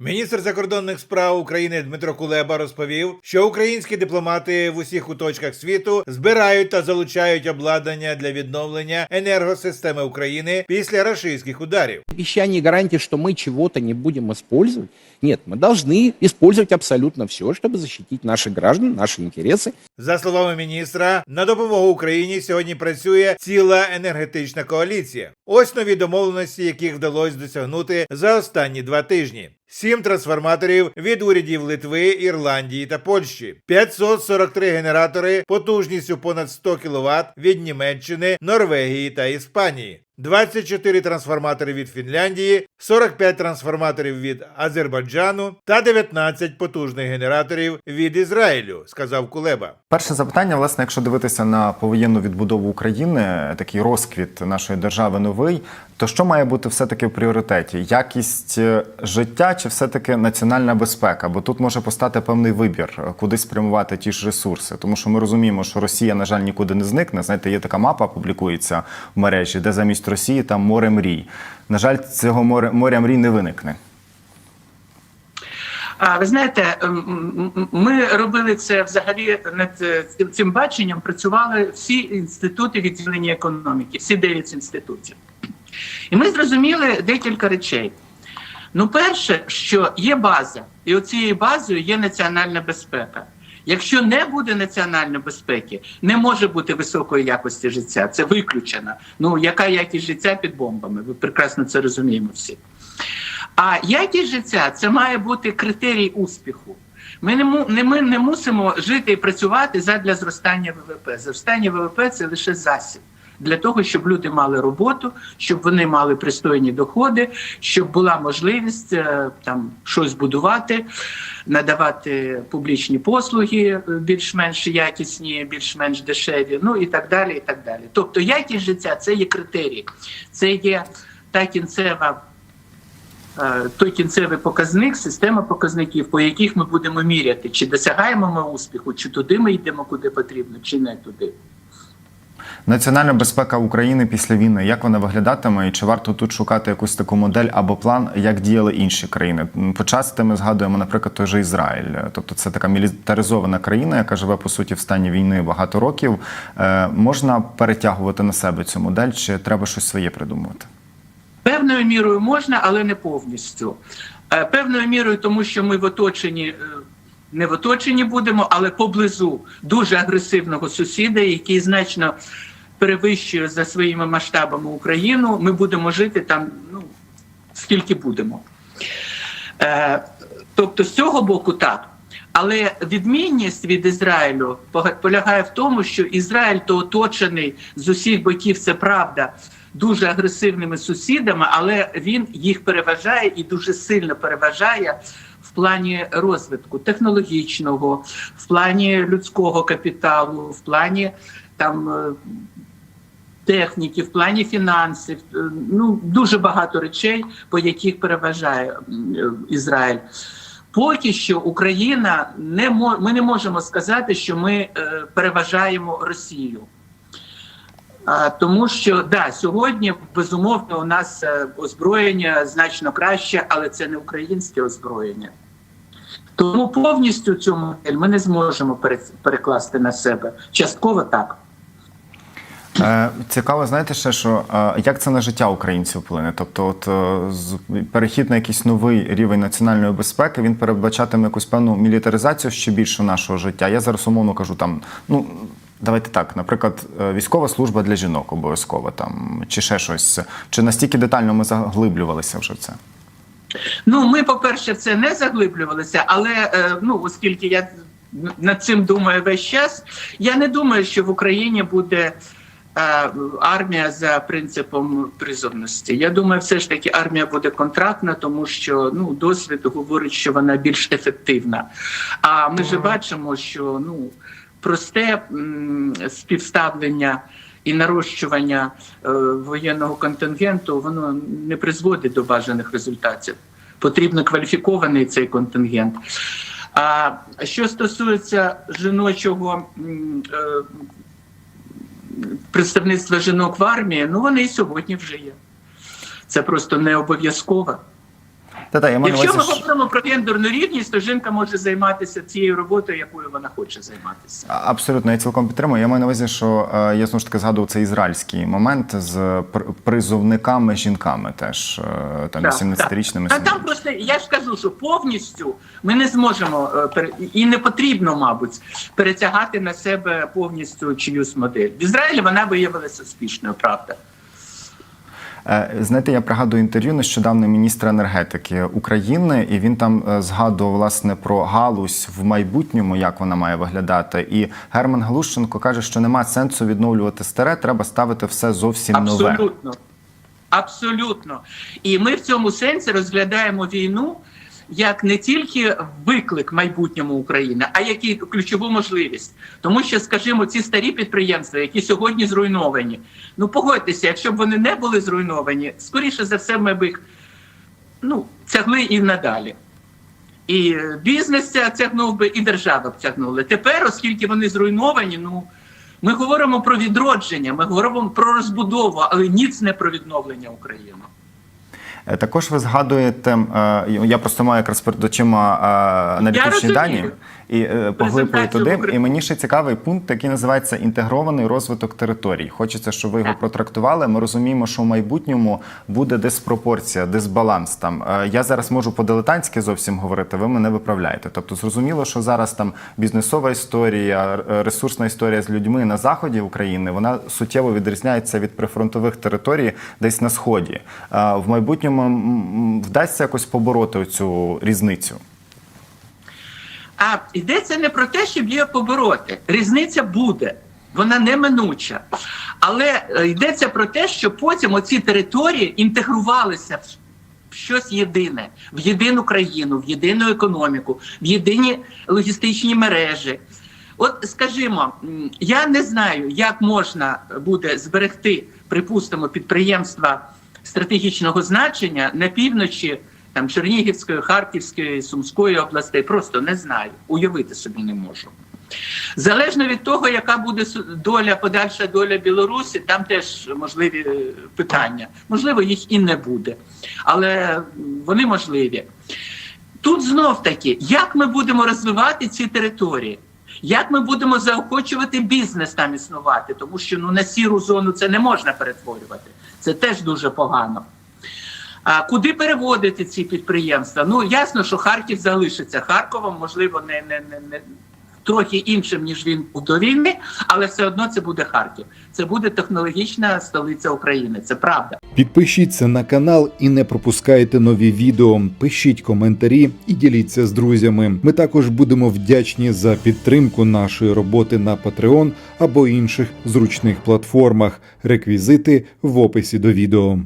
Міністр закордонних справ України Дмитро Кулеба розповів, що українські дипломати в усіх куточках світу збирають та залучають обладнання для відновлення енергосистеми України після рашистських ударів. обещание и гарантии, что мы чего-то не будем использовать. Нет, мы должны использовать абсолютно все, чтобы защитить наших граждан, наши интересы. За словами міністра, на допомогу Україні сьогодні працює ціла енергетична коаліція. Ось нові домовленості, яких вдалося досягнути за останні два тижні. Сім трансформаторів від урядів Литви, Ірландії та Польщі, 543 генератори потужністю понад 100 кВт від Німеччини, Норвегії та Іспанії. 24 трансформатори від Фінляндії, 45 трансформаторів від Азербайджану та 19 потужних генераторів від Ізраїлю, сказав Кулеба. Перше запитання, власне, якщо дивитися на повоєнну відбудову України, такий розквіт нашої держави новий, то що має бути все-таки в пріоритеті? Якість е, життя чи все-таки національна безпека? Бо тут може постати певний вибір, е, куди спрямувати ті ж ресурси. Тому що ми розуміємо, що Росія, на жаль, нікуди не зникне. Знаєте, є така мапа, публікується в мережі, де замість Росії там море мрій. На жаль, цього моря, моря мрій не виникне. А ви знаєте, ми робили це взагалі над е, цим баченням. Працювали всі інститути відділення економіки, всі дев'ять інститутів. І ми зрозуміли декілька речей. Ну, перше, що є база, і оцією базою є національна безпека. Якщо не буде національної безпеки, не може бути високої якості життя. Це виключено. Ну, яка якість життя під бомбами? Ви прекрасно це розуміємо всі. А якість життя це має бути критерій успіху. Ми не, не, ми не мусимо жити і працювати задля зростання ВВП. Зростання ВВП це лише засіб для того, щоб люди мали роботу, щоб вони мали пристойні доходи, щоб була можливість е, там щось будувати, надавати публічні послуги е, більш-менш якісні, більш-менш дешеві, ну і так далі. і так далі. Тобто якість життя це є критерій, це є та кінцева е, той кінцевий показник, система показників, по яких ми будемо міряти, чи досягаємо ми успіху, чи туди ми йдемо, куди потрібно, чи не туди. Національна безпека України після війни, як вона виглядатиме, і чи варто тут шукати якусь таку модель або план, як діяли інші країни? Почасти ми згадуємо, наприклад, той же Ізраїль. Тобто це така мілітаризована країна, яка живе по суті в стані війни багато років. Е, можна перетягувати на себе цю модель, чи треба щось своє придумувати? Певною мірою можна, але не повністю. Е, Певною мірою, тому що ми в оточенні. е, Не в оточенні будемо, але поблизу дуже агресивного сусіда, який значно перевищує за своїми масштабами Україну. Ми будемо жити там, ну скільки будемо. Е, тобто, з цього боку так. Але відмінність від Ізраїлю полягає в тому, що Ізраїль то оточений з усіх боків, це правда, дуже агресивними сусідами, але він їх переважає і дуже сильно переважає в плані розвитку технологічного, в плані людського капіталу, в плані там. Техніки, в плані фінансів, е, ну дуже багато речей, по яких переважає е, Ізраїль. Поки що Україна не ми не можемо сказати, що ми е, переважаємо Росію. Тому що да, сьогодні безумовно у нас озброєння значно краще, але це не українське озброєння. Тому повністю цю модель ми не зможемо перекласти на себе. Частково так. Е, Цікаво, знаєте ще, що е, як це на життя українців вплине? Тобто, от е, перехід на якийсь новий рівень національної безпеки він передбачатиме якусь певну мілітаризацію ще більше нашого життя. Я зараз умовно кажу там, ну. Давайте так, наприклад, військова служба для жінок обов'язково там, чи ще щось. Чи настільки детально ми заглиблювалися вже в це? Ну, ми, по-перше, це не заглиблювалися, але ну, оскільки я над цим думаю весь час, я не думаю, що в Україні буде армія за принципом призовності. Я думаю, все ж таки армія буде контрактна, тому що ну, досвід говорить, що вона більш ефективна. А ми ж бачимо, що ну, просте м, співставлення. І нарощування е, воєнного контингенту воно не призводить до бажаних результатів. Потрібно кваліфікований цей контингент. А що стосується жіночого е, представництва жінок в армії, ну вони і сьогодні вже є. Це просто не обов'язково. Та-та, я маю Якщо ми що- говоримо про гендерну рівність, то жінка може займатися цією роботою, якою вона хоче займатися. Абсолютно, я цілком підтримую. Я маю на увазі, що е, я знову ж таки згадував цей ізраїльський момент з пр- призовниками жінками, теж е, там Так, 18-річними. А там просто я ж кажу, що повністю ми не зможемо е, і не потрібно, мабуть, перетягати на себе повністю чиюсь модель. В Ізраїлі вона виявилася успішною, правда. Е, Знаєте, я пригадую інтерв'ю нещодавно міністра енергетики України, і він там е, згадував власне про галузь в майбутньому, як вона має виглядати. І Герман Галущенко каже, що нема сенсу відновлювати старе, треба ставити все зовсім нове. Абсолютно. Абсолютно. І ми в цьому сенсі розглядаємо війну як не тільки виклик майбутньому України, а як і ключову можливість. Тому що, скажімо, ці старі підприємства, які сьогодні зруйновані, ну погодьтеся, якщо б вони не були зруйновані, скоріше за все, ми б їх ну, тягли і надалі. І бізнес тягнув би, і держава б тягнула. Тепер, оскільки вони зруйновані, ну ми говоримо про відродження, ми говоримо про розбудову, але ніц не про відновлення України. Е, Також ви згадуєте, е, я просто маю якраз перед очима е, аналітичні дані і е, поглиблюю туди. І мені ще цікавий пункт, який називається інтегрований розвиток територій. Хочеться, щоб ви його протрактували. Ми розуміємо, що в майбутньому буде диспропорція, дисбаланс. Там Е, я зараз можу по-дилетантськи зовсім говорити. Ви мене виправляєте. Тобто, зрозуміло, що зараз там бізнесова історія, е, ресурсна історія з людьми на заході України вона суттєво відрізняється від прифронтових територій десь на сході. Е, В майбутньому м, м, вдасться якось побороти цю різницю. А йдеться не про те, щоб її побороти. Різниця буде, вона неминуча. Але е, йдеться про те, що потім оці території інтегрувалися в щось єдине, в єдину країну, в єдину економіку, в єдині логістичні мережі. От скажімо, я не знаю, як можна буде зберегти, припустимо, підприємства стратегічного значення на півночі там Чернігівської, Харківської, Сумської областей. Просто не знаю, уявити собі не можу. Залежно від того, яка буде доля, подальша доля Білорусі, там теж можливі е, питання. Можливо, їх і не буде, але вони можливі. Тут знов таки, як ми будемо розвивати ці території? Як ми будемо заохочувати бізнес там існувати? Тому що ну, на сіру зону це не можна перетворювати. Це теж дуже погано. А куди переводити ці підприємства? Ну ясно, що Харків залишиться Харковом, можливо, не, не, не, не трохи іншим, ніж він був до війни, але все одно це буде Харків. Це буде технологічна столиця України. Це правда. Підпишіться на канал і не пропускайте нові відео. Пишіть коментарі і діліться з друзями. Ми також будемо вдячні за підтримку нашої роботи на Patreon або інших зручних платформах. Реквізити в описі до відео.